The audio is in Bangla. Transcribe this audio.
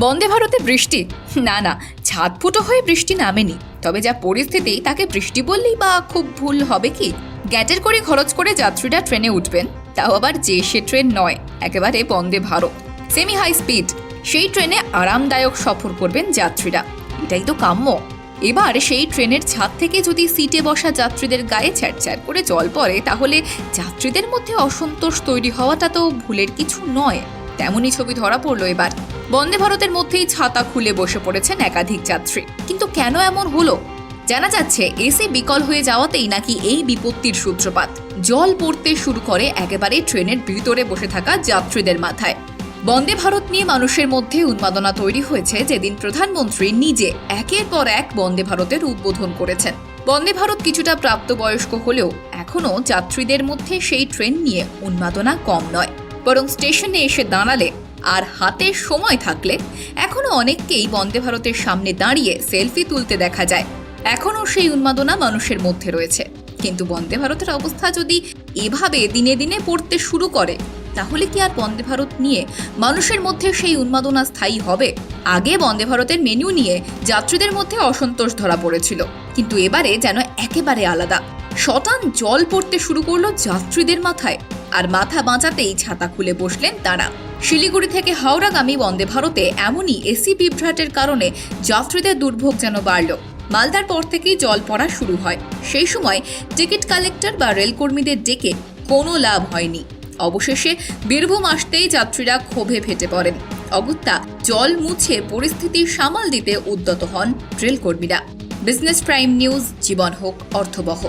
বন্দে ভারতে বৃষ্টি? না না ছাদ ফুটো হয়ে বৃষ্টি নামেনি। তবে যা পরিস্থিতি, তাকে বৃষ্টি বললেই বা খুব ভুল হবে কি? গ্যাটের করে খরচ করে যাত্রীরা ট্রেনে উঠবেন, তাও আবার যে সে ট্রেন নয়, একেবারে Vande Bharat. Semi high speed, সেই ট্রেনে আরামদায়ক সফর করবেন যাত্রীরা। এটাই তো কাম্য। এবার সেই ট্রেনের ছাদ থেকে যদি সিটে বসা যাত্রীদের গায়ে ছ্যাঁড় করে জল পড়ে, তাহলে যাত্রীদের মধ্যে অসন্তোষ তৈরি হওয়াটা তো ভুলের কিছু নয়। তেমনই ছবি ধরা পড়ল এবার। বন্দে ভারতের মধ্যেই ছাতা খুলে বসে পড়েছেন একাধিক যাত্রী। কিন্তু কেন এমন হলো? জানা যাচ্ছে, এসি বিকল হয়ে যাওয়াতেই নাকি এই বিপত্তির সূত্রপাত। জল পড়তে শুরু করে একেবারে ট্রেনের ভিতরে বসে থাকা যাত্রীদের মাথায়। বন্দে ভারত নিয়ে মানুষের মধ্যে উন্মাদনা তৈরি হয়েছে যেদিন প্রধানমন্ত্রী নিজে একের পর এক বন্দে ভারতের উদ্বোধন করেছেন। বন্দে ভারত কিছুটা প্রাপ্তবয়স্ক হলেও এখনও যাত্রীদের মধ্যে সেই ট্রেন নিয়ে উন্মাদনা কম নয়। বরং স্টেশনে এসে দাঁড়ালে আর হাতে সময় থাকলে এখনও অনেককেই বন্দে ভারতের সামনে দাঁড়িয়ে সেলফি তুলতে দেখা যায়। এখনও সেই উন্মাদনা মানুষের মধ্যে রয়েছে। কিন্তু বন্দে ভারতের অবস্থা যদি এভাবে দিনে দিনে পড়তে শুরু করে, তাহলে কি আর বন্দে ভারত নিয়ে মানুষের মধ্যে সেই উন্মাদনা স্থায়ী হবে? আগে বন্দে ভারতের মেনু নিয়ে যাত্রীদের মধ্যে অসন্তোষ ধরা পড়েছিল। কিন্তু এবারে যেন একেবারে আলাদা। শতান জল পড়তে শুরু করল যাত্রীদের মাথায়। আর মাথা বাঁচাতেই ছাতা খুলে বসলেন তারা। শিলিগুড়ি থেকে হাওড়াগামী বন্দে ভারতে এমনই এসি বিভ্রাটের কারণে যাত্রীদের দুর্ভোগ যেন বাড়ল। মালদার পর থেকেই জল পড়া শুরু হয়। সেই সময় টিকিট কালেক্টর বা রেলকর্মীদের ডেকে কোনো লাভ হয়নি। অবশেষে বীরভূম আসতেই যাত্রীরা ক্ষোভে ফেটে পড়েন। অগত্যা জল মুছে পরিস্থিতি সামাল দিতে উদ্যত হন রেলকর্মীরা। বিজনেস প্রাইম নিউজ, জীবন হোক, অর্থবহ।